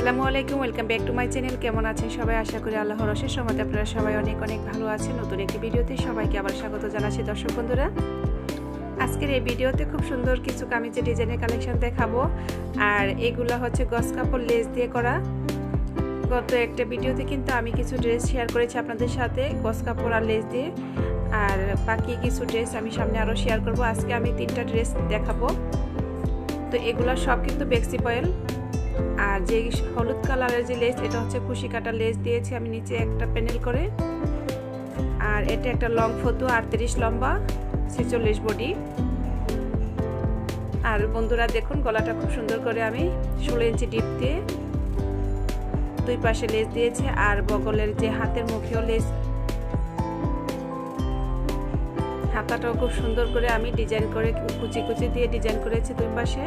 আসসালামু আলাইকুম welcome back to my channel কেমন আছেন সবাই? আশা করি আল্লাহর অশেষ সময় আপনারা সবাই অনেক অনেক ভালো আছেন। নতুন একটি ভিডিওতে সবাইকে আবার স্বাগত জানাচ্ছি দর্শক বন্ধুরা। আজকের এই ভিডিওতে খুব সুন্দর কিছু কামিজের ডিজাইনের কালেকশন দেখাবো। আর এগুলো হচ্ছে গস কাপড় লেস দিয়ে করা। গত একটা ভিডিওতে কিন্তু আমি কিছু ড্রেস শেয়ার করেছি আপনাদের সাথে, গস কাপড় আর লেস দিয়ে। আর বাকি কিছু ড্রেস আমি সামনে আরও শেয়ার করব। আজকে আমি তিনটা ড্রেস দেখাবো। তো এগুলো সব কিন্তু বেক্সি পয়েল আর যে হলুদ কালারের যে লেস, এটা হচ্ছে খুশি কাটা লেস দিয়েছি আমি নিচে একটা প্যানেল করে। আর এটা একটা লং ফতু, আটত্রিশ লম্বা, ছেচল্লিশ বডি। আর বন্ধুরা দেখুন, গলাটা খুব সুন্দর করে আমি ষোলো ইঞ্চি ডিপ দিয়ে দুই পাশে লেস দিয়েছে। আর বগলের যে হাতের মুখেও লেস, হাতাটাও খুব সুন্দর করে আমি ডিজাইন করে কুচি কুচি দিয়ে ডিজাইন করেছি দুই পাশে।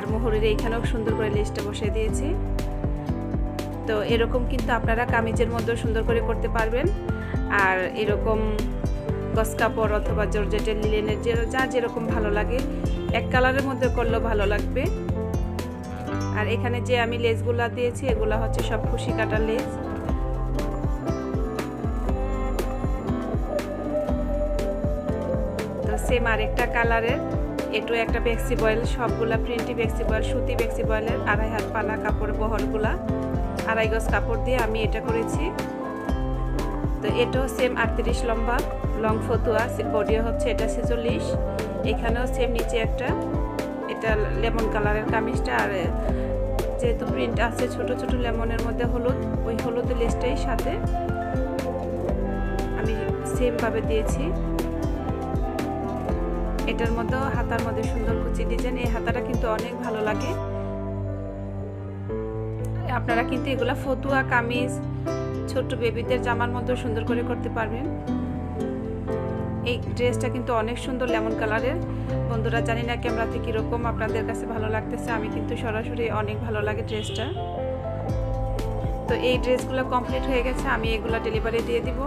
আর মোহরের এইখানেও সুন্দর করে লেসটা বসিয়ে দিয়েছি। তো এরকম কিন্তু আপনারা কামিজের মধ্যেও সুন্দর করে করতে পারবেন। আর এরকম গস কাপড় অথবা জর্জেটের লিলেনের যে যা যেরকম ভালো লাগে, এক কালারের মধ্যে করলেও ভালো লাগবে। আর এখানে যে আমি লেসগুলা দিয়েছি, এগুলো হচ্ছে সব খুশি কাটা লেস তো সেম আরেকটা কালারের। এটু একটা বেক্সি বয়েল, সবগুলা প্রিন্টি বেক্সি বয়েল, সুতি বেক্সি বয়েলের আড়াই হাত পালা কাপড় বহরগুলা আড়াই গজ কাপড় দিয়ে আমি এটা করেছি। তো এটাও সেম আটত্রিশ লম্বা লং ফতুয়া বডিও হচ্ছে এটা ছেচল্লিশ। এখানেও সেম নিচে একটা, এটা লেমন কালারের কামিজটা আর যেহেতু প্রিন্ট আছে ছোট ছোট লেমনের মধ্যে হলুদ, ওই হলুদ লেসটাই সাথে আমি সেমভাবে দিয়েছি। এটার মধ্যেও হাতার মধ্যে সুন্দর কুচি ডিজাইন এই হাতাটা কিন্তু অনেক ভালো লাগে। আপনারা কিন্তু এগুলা ফতুয়া, কামিজ, ছোট্ট বেবিদের জামার মধ্যে সুন্দর করে করতে পারবেন। এই ড্রেসটা কিন্তু অনেক সুন্দর, লেমন কালারের। বন্ধুরা, জানি না ক্যামেরাতে কীরকম, আপনাদের কাছে ভালো লাগতেছে, আমি কিন্তু সরাসরি অনেক ভালো লাগে ড্রেসটা। তো এই ড্রেসগুলো কমপ্লিট হয়ে গেছে, আমি এগুলো ডেলিভারি দিয়ে দিব।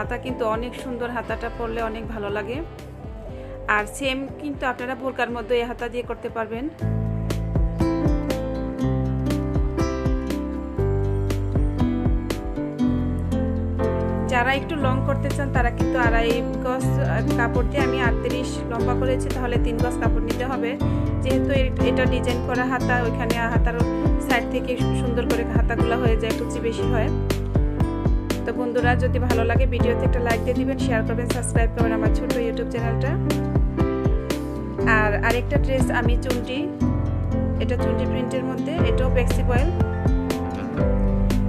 হাতা কিন্তু অনেক সুন্দর, হাতাটা পরলে অনেক ভালো লাগে। আর সেম কিন্তু আপনারা বোরকার মধ্যে এই হাতা দিয়ে করতে পারবেন। যারা একটু লং করতে চান, তারা কিন্তু আড়াই গজ কাপড় দিয়ে আমি আটত্রিশ লম্বা করেছি, তাহলে তিন গজ কাপড় নিতে হবে। যেহেতু এটা ডিজাইন করা হাতা, ওইখানে হাতার সাইড থেকে সুন্দর করে হাতাগুলো হয়ে যায়, কুচি বেশি হয়। তো বন্ধুরা, যদি ভালো লাগে ভিডিওতে একটা লাইক দিয়ে দিবেন শেয়ার করবেন সাবস্ক্রাইব করবেন আমার ছোট ইউটিউব চ্যানেলটা আর আরেকটা ড্রেস আমি চুনটি, এটা চুনটি প্রিন্টের মধ্যে, এটাও বেক্সি বয়েল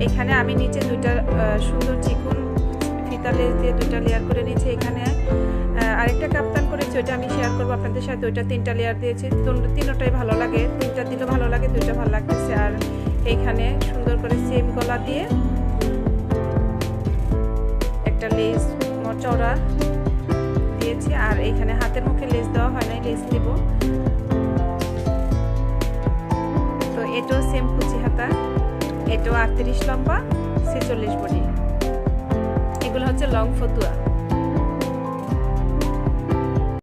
এখানে আমি নিচে দুইটা সুন্দর চিকুন ফিতা লেস দিয়ে দুইটা লেয়ার করে নিয়েছি এখানে। আরেকটা কাপ্তান করেছি, ওইটা আমি শেয়ার করব আপনাদের সাথে, ওইটা তিনটা লেয়ার দিয়েছি। তিনটাই ভালো লাগে, তিনটা দিলেও ভালো লাগে, দুইটা ভালো লাগতেছে। আর এইখানে সুন্দর করে সেম গলা দিয়ে একটা লেস চওড়া দিয়েছি, আর এখানে হাতের মুখে লেস দেওয়া হয় নাই লেস দিব তো এটাও সেম কুচি হাতা, এটাও আটত্রিশ লম্বা, ছেচল্লিশ বডি। এগুলো হচ্ছে লং ফতুয়া।